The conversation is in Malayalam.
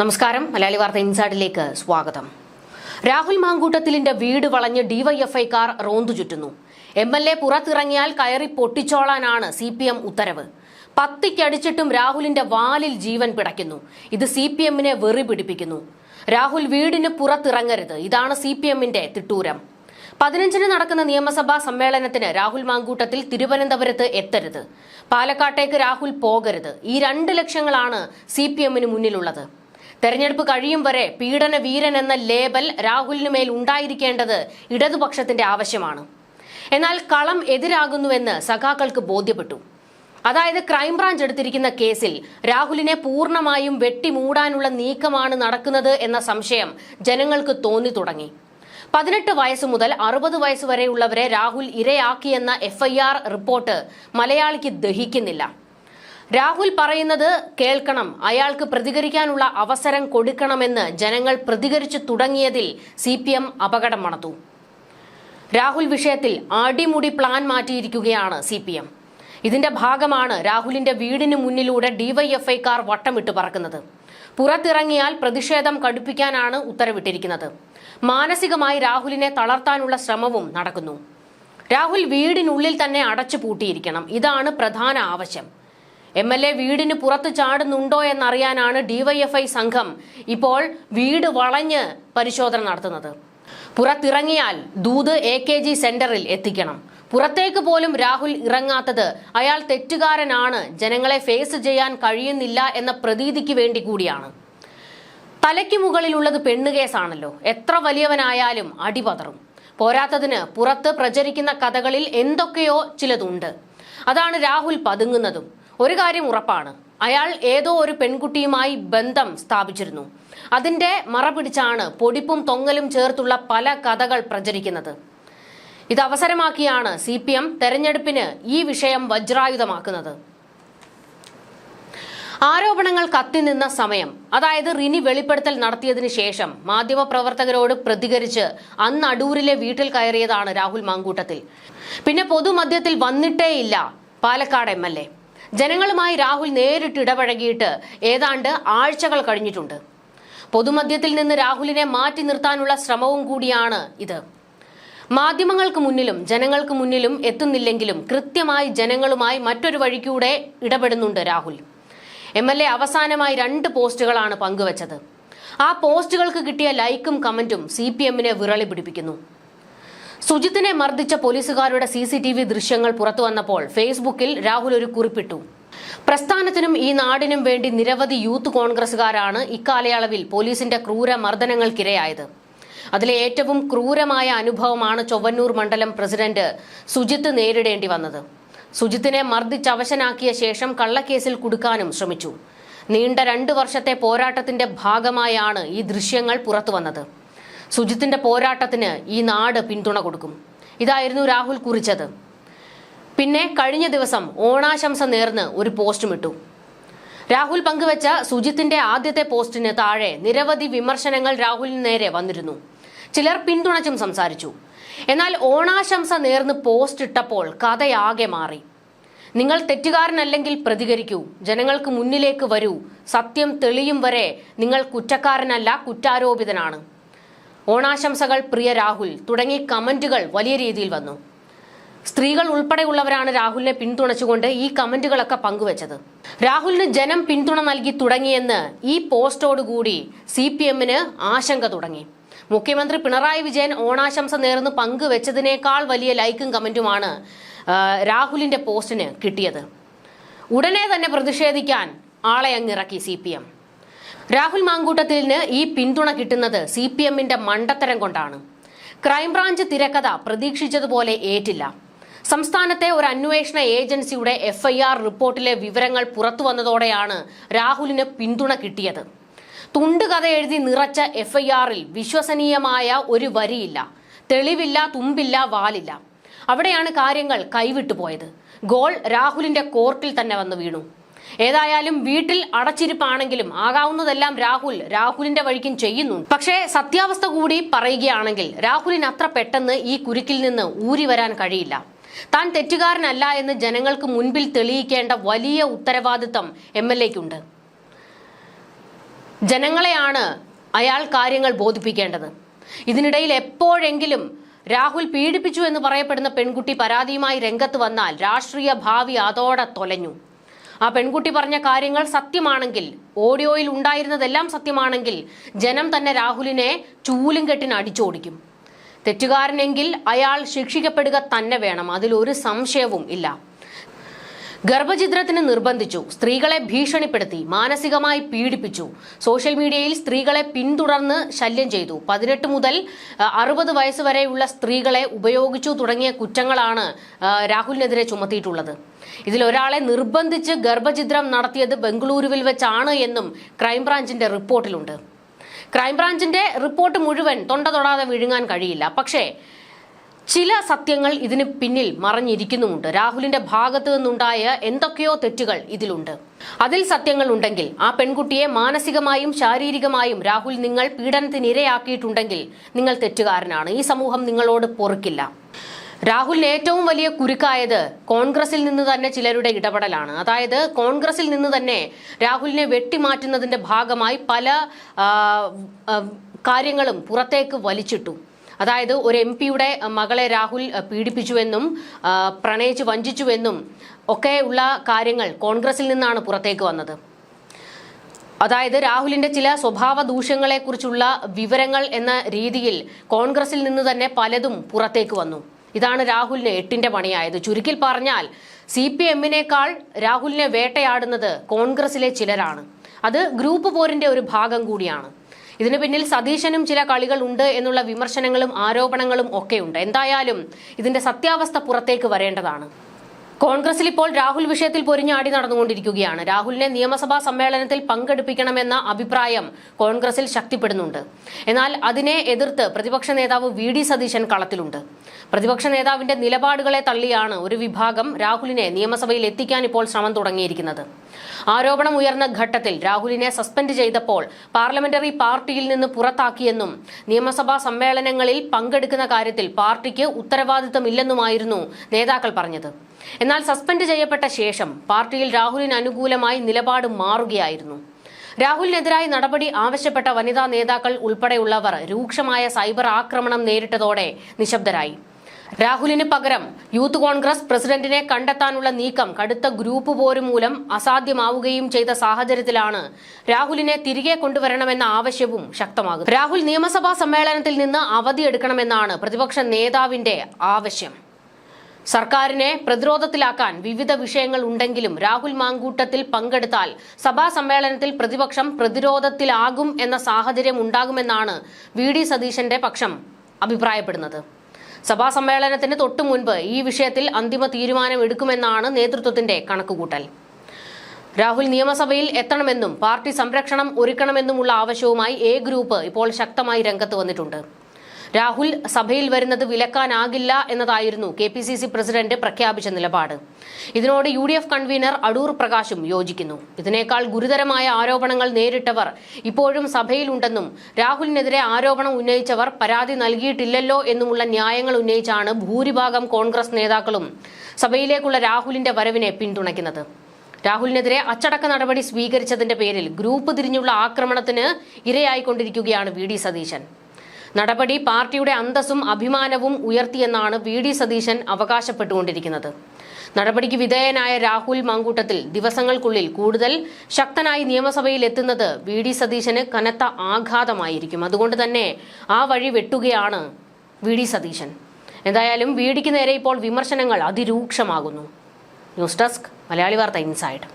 നമസ്കാരം. മലയാളി വാർത്ത ഇൻസൈഡിലേക്ക് സ്വാഗതം. രാഹുൽ മാങ്കൂട്ടത്തിലിന്റെ വീട് വളഞ്ഞ് ഡിവൈഎഫ്ഐക്കാർ റോന്തു ചുറ്റുന്നു. എം എൽ എ പുറത്തിറങ്ങിയാൽ കയറി പൊട്ടിച്ചോളാനാണ് സി പി എം ഉത്തരവ്. പത്തിക്കടിച്ചിട്ടും രാഹുലിന്റെ വാലിൽ ജീവൻ പിടയ്ക്കുന്നു. ഇത് സി പി എമ്മിനെ വെറി പിടിപ്പിക്കുന്നു രാഹുൽ വീടിന് പുറത്തിറങ്ങരുത്. ഇതാണ് സി പി എമ്മിന്റെ തിട്ടൂരം. പതിനഞ്ചിന് നടക്കുന്ന നിയമസഭാ സമ്മേളനത്തിന് രാഹുൽ മാങ്കൂട്ടത്തിൽ തിരുവനന്തപുരത്ത് എത്തരുത്. പാലക്കാട്ടേക്ക് രാഹുൽ പോകരുത്. ഈ രണ്ട് ലക്ഷ്യങ്ങളാണ് സി പി എമ്മിന് മുന്നിലുള്ളത്. തെരഞ്ഞെടുപ്പ് കഴിയും വരെ പീഡന വീരൻ എന്ന ലേബൽ രാഹുലിന് മേൽ ഉണ്ടായിരിക്കേണ്ടത് ഇടതുപക്ഷത്തിന്റെ ആവശ്യമാണ്. എന്നാൽ കളം എതിരാകുന്നുവെന്ന് സഖാക്കൾക്ക് ബോധ്യപ്പെട്ടു. അതായത് ക്രൈംബ്രാഞ്ച് എടുത്തിരിക്കുന്ന കേസിൽ രാഹുലിനെ പൂർണമായും വെട്ടിമൂടാനുള്ള നീക്കമാണ് നടക്കുന്നത് എന്ന സംശയം ജനങ്ങൾക്ക് തോന്നി തുടങ്ങി. പതിനെട്ട് വയസ്സ് മുതൽ അറുപത് വയസ്സ് വരെയുള്ളവരെ രാഹുൽ ഇരയാക്കിയെന്ന എഫ്ഐആർ റിപ്പോർട്ട് മലയാളിക്ക് ദഹിക്കുന്നില്ല. രാഹുൽ പറയുന്നത് കേൾക്കണം. അയാൾക്ക് പ്രതികരിക്കാനുള്ള അവസരം കൊടുക്കണമെന്ന് ജനങ്ങൾ പ്രതികരിച്ചു തുടങ്ങിയതിൽ സി പി എം അപകടം മണത്തു. രാഹുൽ വിഷയത്തിൽ അടിമുടി പ്ലാൻ മാറ്റിയിരിക്കുകയാണ് സി പി എം ഇതിന്റെ ഭാഗമാണ് രാഹുലിന്റെ വീടിന് മുന്നിലൂടെ ഡിവൈഎഫ്ഐക്കാർ വട്ടമിട്ട് പറക്കുന്നത്. പുറത്തിറങ്ങിയാൽ പ്രതിഷേധം കടുപ്പിക്കാനാണ് ഉത്തരവിട്ടിരിക്കുന്നത്. മാനസികമായി രാഹുലിനെ തളർത്താനുള്ള ശ്രമവും നടക്കുന്നു. രാഹുൽ വീടിനുള്ളിൽ തന്നെ അടച്ചു പൂട്ടിയിരിക്കണം ഇതാണ് പ്രധാന ആവശ്യം. എം എൽ എ വീടിന് പുറത്ത് ചാടുന്നുണ്ടോ എന്നറിയാനാണ് ഡിവൈഎഫ്ഐ സംഘം ഇപ്പോൾ വീട് വളഞ്ഞ് പരിശോധന നടത്തുന്നത്. പുറത്തിറങ്ങിയാൽ ദൂത് എ കെ ജി സെന്ററിൽ എത്തിക്കണം. പുറത്തേക്ക് പോലും രാഹുൽ ഇറങ്ങാത്തത് അയാൾ തെറ്റുകാരനാണ്. ജനങ്ങളെ ഫേസ് ചെയ്യാൻ കഴിയുന്നില്ല എന്ന പ്രതീതിക്ക് വേണ്ടി കൂടിയാണ്. തലയ്ക്ക് മുകളിലുള്ളത് പെണ്ണുകേസാണല്ലോ എത്ര വലിയവനായാലും അടിപതറും. പോരാത്തതിന് പുറത്ത് പ്രചരിക്കുന്ന കഥകളിൽ എന്തൊക്കെയോ ചിലതുണ്ട്. അതാണ് രാഹുൽ പതുങ്ങുന്നതും. ഒരു കാര്യം ഉറപ്പാണ്. അയാൾ ഏതോ ഒരു പെൺകുട്ടിയുമായി ബന്ധം സ്ഥാപിച്ചിരുന്നു. അതിന്റെ മറ പിടിച്ചാണ് പൊടിപ്പും തൊങ്ങലും ചേർത്തുള്ള പല കഥകൾ പ്രചരിക്കുന്നത്. ഇത് അവസരമാക്കിയാണ് സി പി എം തെരഞ്ഞെടുപ്പിന് ഈ വിഷയം വജ്രായുധമാക്കുന്നത്. ആരോപണങ്ങൾ കത്തിനിന്ന സമയം അതായത് റിനി വെളിപ്പെടുത്തൽ നടത്തിയതിനു ശേഷം മാധ്യമപ്രവർത്തകരോട് പ്രതികരിച്ച് അന്ന് അടൂരിലെ വീട്ടിൽ കയറിയതാണ് രാഹുൽ മാങ്കൂട്ടത്തിൽ. പിന്നെ പൊതുമധ്യത്തിൽ വന്നിട്ടേയില്ല പാലക്കാട് എം എൽ എ. ജനങ്ങളുമായി രാഹുൽ നേരിട്ട് ഇടപഴകിയിട്ട് ഏതാണ്ട് ആഴ്ചകൾ കഴിഞ്ഞിട്ടുണ്ട്. പൊതുമധ്യത്തിൽ നിന്ന് രാഹുലിനെ മാറ്റി നിർത്താനുള്ള ശ്രമവും കൂടിയാണ് ഇത്. മാധ്യമങ്ങൾക്ക് മുന്നിലും ജനങ്ങൾക്ക് മുന്നിലും എത്തുന്നില്ലെങ്കിലും കൃത്യമായി ജനങ്ങളുമായി മറ്റൊരു വഴിക്കൂടെ ഇടപെടുന്നുണ്ട് രാഹുൽ. എം എൽ എ അവസാനമായി രണ്ട് പോസ്റ്റുകളാണ് പങ്കുവച്ചത്. ആ പോസ്റ്റുകൾക്ക് കിട്ടിയ ലൈക്കും കമന്റും സി പി എമ്മിനെ വിറളി പിടിപ്പിക്കുന്നു. സുജിത്തിനെ മർദ്ദിച്ച പോലീസുകാരുടെ സി സി ടി വി ദൃശ്യങ്ങൾ പുറത്തു വന്നപ്പോൾ ഫേസ്ബുക്കിൽ രാഹുൽ ഒരു കുറിപ്പിട്ടു. പ്രസ്ഥാനത്തിനും ഈ നാടിനും വേണ്ടി നിരവധി യൂത്ത് കോൺഗ്രസുകാരാണ് ഇക്കാലയളവിൽ പോലീസിന്റെ ക്രൂര മർദ്ദനങ്ങൾക്കിരയായത്. അതിലെ ഏറ്റവും ക്രൂരമായ അനുഭവമാണ് ചൊവ്വന്നൂർ മണ്ഡലം പ്രസിഡന്റ് സുജിത്ത് നേരിടേണ്ടി വന്നത്. സുജിത്തിനെ മർദ്ദിച്ചവശനാക്കിയ ശേഷം കള്ളക്കേസിൽ കുടുക്കാനും ശ്രമിച്ചു. നീണ്ട രണ്ടു വർഷത്തെ പോരാട്ടത്തിന്റെ ഭാഗമായാണ് ഈ ദൃശ്യങ്ങൾ പുറത്തു വന്നത്. സുജിത്തിന്റെ പോരാട്ടത്തിന് ഈ നാട് പിന്തുണ കൊടുക്കും. ഇതായിരുന്നു രാഹുൽ കുറിച്ചത്. പിന്നെ കഴിഞ്ഞ ദിവസം ഓണാശംസ നേർന്ന് ഒരു പോസ്റ്റും ഇട്ടു. രാഹുൽ പങ്കുവച്ച സുജിത്തിന്റെ ആദ്യത്തെ പോസ്റ്റിന് താഴെ നിരവധി വിമർശനങ്ങൾ രാഹുലിന് നേരെ വന്നിരുന്നു. ചിലർ പിന്തുണച്ചും സംസാരിച്ചു. എന്നാൽ ഓണാശംസ നേർന്ന് പോസ്റ്റ് ഇട്ടപ്പോൾ കഥയാകെ മാറി. നിങ്ങൾ തെറ്റുകാരനല്ലെങ്കിൽ പ്രതികരിക്കൂ. ജനങ്ങൾക്ക് മുന്നിലേക്ക് വരൂ. സത്യം തെളിയും വരെ നിങ്ങൾ കുറ്റക്കാരനല്ല കുറ്റാരോപിതനാണ്. ഓണാശംസകൾ പ്രിയ രാഹുൽ. തുടങ്ങി കമന്റുകൾ വലിയ രീതിയിൽ വന്നു. സ്ത്രീകൾ ഉൾപ്പെടെയുള്ളവരാണ് രാഹുലിനെ പിന്തുണച്ചുകൊണ്ട് ഈ കമന്റുകളൊക്കെ പങ്കുവച്ചത്. രാഹുലിന് ജനം പിന്തുണ നൽകി തുടങ്ങിയെന്ന് ഈ പോസ്റ്റോടുകൂടി സി പി എമ്മിന് ആശങ്ക തുടങ്ങി. മുഖ്യമന്ത്രി പിണറായി വിജയൻ ഓണാശംസ നേർന്ന് പങ്കുവച്ചതിനേക്കാൾ വലിയ ലൈക്കും കമന്റുമാണ് രാഹുലിന്റെ പോസ്റ്റിന് കിട്ടിയത്. ഉടനെ തന്നെ പ്രതിഷേധിക്കാൻ ആളെ അങ്ങിറക്കി സി പി എം രാഹുൽ മാങ്കൂട്ടത്തിന് ഈ പിന്തുണ കിട്ടുന്നത് സി പി എമ്മിന്റെ മണ്ടത്തരം കൊണ്ടാണ്. ക്രൈംബ്രാഞ്ച് തിരക്കഥ പ്രതീക്ഷിച്ചതുപോലെ ഏറ്റില്ല. സംസ്ഥാനത്തെ ഒരു അന്വേഷണ ഏജൻസിയുടെ എഫ്ഐആർ റിപ്പോർട്ടിലെ വിവരങ്ങൾ പുറത്തു വന്നതോടെയാണ് രാഹുലിന് പിന്തുണ കിട്ടിയത്. തുണ്ടുകഥ എഴുതി നിറച്ച എഫ്ഐആറിൽ വിശ്വസനീയമായ ഒരു വരിയില്ല. തെളിവില്ല തുമ്പില്ല വാലില്ല. അവിടെയാണ് കാര്യങ്ങൾ കൈവിട്ടുപോയത്. ഗോൾ രാഹുലിന്റെ കോർട്ടിൽ തന്നെ വന്നു വീണു. ഏതായാലും വീട്ടിൽ അടച്ചിരിപ്പാണെങ്കിലും ആകാവുന്നതെല്ലാം രാഹുൽ രാഹുലിന്റെ വഴിക്കും ചെയ്യുന്നു. പക്ഷേ സത്യാവസ്ഥ കൂടി പറയുകയാണെങ്കിൽ രാഹുലിന് അത്ര പെട്ടെന്ന് ഈ കുരുക്കിൽ നിന്ന് ഊരി വരാൻ കഴിയില്ല. താൻ തെറ്റുകാരനല്ല എന്ന് ജനങ്ങൾക്ക് മുൻപിൽ തെളിയിക്കേണ്ട വലിയ ഉത്തരവാദിത്തം എം എൽ എക്കുണ്ട് ജനങ്ങളെയാണ് അയാൾ കാര്യങ്ങൾ ബോധിപ്പിക്കേണ്ടത്. ഇതിനിടയിൽ എപ്പോഴെങ്കിലും രാഹുൽ പീഡിപ്പിച്ചു എന്ന് പറയപ്പെടുന്ന പെൺകുട്ടി പരാതിയുമായി രംഗത്ത് വന്നാൽ രാഷ്ട്രീയ ഭാവി അതോടെ തൊലഞ്ഞു. ആ പെൺകുട്ടി പറഞ്ഞ കാര്യങ്ങൾ സത്യമാണെങ്കിൽ ഓഡിയോയിൽ ഉണ്ടായിരുന്നതെല്ലാം സത്യമാണെങ്കിൽ ജനം തന്നെ രാഹുലിനെ ചൂലും കെട്ടിന് അടിച്ചോടിക്കും. തെറ്റുകാരനെങ്കിൽ അയാൾ ശിക്ഷിക്കപ്പെടുക തന്നെ വേണം അതിലൊരു സംശയവും ഇല്ല. ഗർഭചിത്രത്തിന് നിർബന്ധിച്ചു സ്ത്രീകളെ ഭീഷണിപ്പെടുത്തി മാനസികമായി പീഡിപ്പിച്ചു. സോഷ്യൽ മീഡിയയിൽ സ്ത്രീകളെ പിന്തുടർന്ന് ശല്യം ചെയ്തു. പതിനെട്ട് മുതൽ അറുപത് വയസ്സ് വരെയുള്ള സ്ത്രീകളെ ഉപയോഗിച്ചു തുടങ്ങിയ കുറ്റങ്ങളാണ് രാഹുലിനെതിരെ ചുമത്തിയിട്ടുള്ളത്. ഇതിൽ ഒരാളെ നിർബന്ധിച്ച് ഗർഭചിത്രം നടത്തിയത് ബംഗളൂരുവിൽ വെച്ചാണ് എന്നും ക്രൈംബ്രാഞ്ചിന്റെ റിപ്പോർട്ടിലുണ്ട്. ക്രൈംബ്രാഞ്ചിന്റെ റിപ്പോർട്ട് മുഴുവൻ തൊണ്ട തൊടാതെ വിഴുങ്ങാൻ കഴിയില്ല. പക്ഷേ ചില സത്യങ്ങൾ ഇതിന് പിന്നിൽ മറഞ്ഞിരിക്കുന്നുമുണ്ട്. രാഹുലിന്റെ ഭാഗത്തു നിന്നുണ്ടായ എന്തൊക്കെയോ തെറ്റുകൾ ഇതിലുണ്ട്. അതിൽ സത്യങ്ങൾ ഉണ്ടെങ്കിൽ ആ പെൺകുട്ടിയെ മാനസികമായും ശാരീരികമായും രാഹുൽ നിങ്ങൾ പീഡനത്തിനിരയാക്കിയിട്ടുണ്ടെങ്കിൽ നിങ്ങൾ തെറ്റുകാരനാണ്. ഈ സമൂഹം നിങ്ങളോട് പൊറുക്കില്ല. രാഹുലിന് ഏറ്റവും വലിയ കുരുക്കായത് കോൺഗ്രസിൽ നിന്ന് തന്നെ ചിലരുടെ ഇടപെടലാണ്. അതായത് കോൺഗ്രസിൽ നിന്ന് തന്നെ രാഹുലിനെ വെട്ടിമാറ്റുന്നതിന്റെ ഭാഗമായി പല കാര്യങ്ങളും പുറത്തേക്ക് വലിച്ചിട്ടു. അതായത് ഒരു എം പിയുടെ മകളെ രാഹുൽ പീഡിപ്പിച്ചുവെന്നും പ്രണയിച്ച് വഞ്ചിച്ചുവെന്നും ഒക്കെ ഉള്ള കാര്യങ്ങൾ കോൺഗ്രസിൽ നിന്നാണ് പുറത്തേക്ക് വന്നത്. അതായത് രാഹുലിന്റെ ചില സ്വഭാവ ദൂഷ്യങ്ങളെക്കുറിച്ചുള്ള വിവരങ്ങൾ എന്ന രീതിയിൽ കോൺഗ്രസിൽ നിന്ന് തന്നെ പലതും പുറത്തേക്ക് വന്നു. ഇതാണ് രാഹുലിന് എട്ടിന്റെ പണിയായത്. ചുരുക്കിൽ പറഞ്ഞാൽ സി പി എമ്മിനേക്കാൾ രാഹുലിനെ വേട്ടയാടുന്നത് കോൺഗ്രസിലെ ചിലരാണ്. അത് ഗ്രൂപ്പ് പോരിന്റെ ഒരു ഭാഗം കൂടിയാണ്. ഇതിനു പിന്നിൽ സതീശനും ചില കളികൾ ഉണ്ട് എന്നുള്ള വിമർശനങ്ങളും ആരോപണങ്ങളും ഒക്കെയുണ്ട്. എന്തായാലും ഇതിന്റെ സത്യാവസ്ഥ പുറത്തേക്ക് വരേണ്ടതാണ്. കോൺഗ്രസിൽ ഇപ്പോൾ രാഹുൽ വിഷയത്തിൽ പൊരിഞ്ഞാടി നടന്നുകൊണ്ടിരിക്കുകയാണ്. രാഹുലിനെ നിയമസഭാ സമ്മേളനത്തിൽ പങ്കെടുപ്പിക്കണമെന്ന അഭിപ്രായം കോൺഗ്രസിൽ ശക്തിപ്പെടുന്നുണ്ട്. എന്നാൽ അതിനെ എതിർത്ത് പ്രതിപക്ഷ നേതാവ് വി ഡി സതീശൻ കളത്തിലുണ്ട്. പ്രതിപക്ഷ നേതാവിന്റെ നിലപാടുകളെ തള്ളിയാണ് ഒരു വിഭാഗം രാഹുലിനെ നിയമസഭയിൽ എത്തിക്കാൻ ഇപ്പോൾ ശ്രമം തുടങ്ങിയിരിക്കുന്നത്. ആരോപണം ഉയർന്ന ഘട്ടത്തിൽ രാഹുലിനെ സസ്പെൻഡ് ചെയ്തപ്പോൾ പാർലമെന്ററി പാർട്ടിയിൽ നിന്ന് പുറത്താക്കിയെന്നും നിയമസഭാ സമ്മേളനങ്ങളിൽ പങ്കെടുക്കുന്ന കാര്യത്തിൽ പാർട്ടിക്ക് ഉത്തരവാദിത്തമില്ലെന്നുമായിരുന്നു നേതാക്കൾ പറഞ്ഞത്. എന്നാൽ സസ്പെൻഡ് ചെയ്യപ്പെട്ട ശേഷം പാർട്ടിയിൽ രാഹുലിന് അനുകൂലമായി നിലപാട് മാറുകയായിരുന്നു. രാഹുലിനെതിരായി നടപടി ആവശ്യപ്പെട്ട വനിതാ നേതാക്കൾ ഉൾപ്പെടെയുള്ളവർ രൂക്ഷമായ സൈബർ ആക്രമണം നേരിട്ടതോടെ നിശബ്ദരായി. രാഹുലിന് പകരം യൂത്ത് കോൺഗ്രസ് പ്രസിഡന്റിനെ കണ്ടെത്താനുള്ള നീക്കം കടുത്ത ഗ്രൂപ്പ് പോരും മൂലം അസാധ്യമാവുകയും ചെയ്ത സാഹചര്യത്തിലാണ് രാഹുലിനെ തിരികെ കൊണ്ടുവരണമെന്ന ആവശ്യവും ശക്തമാകും രാഹുൽ നിയമസഭാ സമ്മേളനത്തിൽ നിന്ന് അവധിയെടുക്കണമെന്നാണ് പ്രതിപക്ഷ നേതാവിന്റെ ആവശ്യം. സർക്കാരിനെ പ്രതിരോധത്തിലാക്കാൻ വിവിധ വിഷയങ്ങൾ ഉണ്ടെങ്കിലും രാഹുൽ മാങ്കൂട്ടത്തിൽ പങ്കെടുത്താൽ സഭാ സമ്മേളനത്തിൽ പ്രതിപക്ഷം പ്രതിരോധത്തിലാകും എന്ന സാഹചര്യം ഉണ്ടാകുമെന്നാണ് വി ഡി സതീശന്റെ പക്ഷം അഭിപ്രായപ്പെടുന്നത്. സഭാ സമ്മേളനത്തിന് തൊട്ടു മുൻപ് ഈ വിഷയത്തിൽ അന്തിമ തീരുമാനം എടുക്കുമെന്നാണ് നേതൃത്വത്തിന്റെ കണക്കുകൂട്ടൽ. രാഹുൽ നിയമസഭയിൽ എത്തണമെന്നും പാർട്ടി സംരക്ഷണം ഒരുക്കണമെന്നുമുള്ള ആവശ്യവുമായി എ ഗ്രൂപ്പ് ഇപ്പോൾ ശക്തമായി രംഗത്ത് വന്നിട്ടുണ്ട്. രാഹുൽ സഭയിൽ വരുന്നത് വിലക്കാനാകില്ല എന്നതായിരുന്നു K P C C president പ്രഖ്യാപിച്ച നിലപാട്. ഇതിനോട് U D F convener Adoor പ്രകാശും യോജിക്കുന്നു. ഇതിനേക്കാൾ ഗുരുതരമായ ആരോപണങ്ങൾ നേരിട്ടവർ ഇപ്പോഴും സഭയിലുണ്ടെന്നും രാഹുലിനെതിരെ ആരോപണം ഉന്നയിച്ചവർ പരാതി നൽകിയിട്ടില്ലല്ലോ എന്നുമുള്ള ന്യായങ്ങൾ ഉന്നയിച്ചാണ് ഭൂരിഭാഗം കോൺഗ്രസ് നേതാക്കളും സഭയിലേക്കുള്ള രാഹുലിന്റെ വരവിനെ പിന്തുണയ്ക്കുന്നത്. രാഹുലിനെതിരെ അച്ചടക്ക നടപടി സ്വീകരിച്ചതിന്റെ പേരിൽ ഗ്രൂപ്പ് തിരിഞ്ഞുള്ള ആക്രമണത്തിന് ഇരയായിക്കൊണ്ടിരിക്കുകയാണ് വി ഡി സതീശൻ. നടപടി പാർട്ടിയുടെ അന്തസ്സും അഭിമാനവും ഉയർത്തിയെന്നാണ് വി ഡി സതീശൻ അവകാശപ്പെട്ടുകൊണ്ടിരിക്കുന്നത്. നടപടിക്ക് വിധേയനായ രാഹുൽ മാങ്കൂട്ടത്തിൽ ദിവസങ്ങൾക്കുള്ളിൽ കൂടുതൽ ശക്തനായി നിയമസഭയിൽ എത്തുന്നത് വി ഡി സതീശന് കനത്ത ആഘാതമായിരിക്കും. അതുകൊണ്ട് തന്നെ ആ വഴി വെട്ടുകയാണ് വി ഡി സതീശൻ. എന്തായാലും വി ഡിക്ക് നേരെ ഇപ്പോൾ വിമർശനങ്ങൾ അതിരൂക്ഷമാകുന്നു. ന്യൂസ് ഡെസ്ക് മലയാളി വാർത്ത ഇൻസൈഡ്.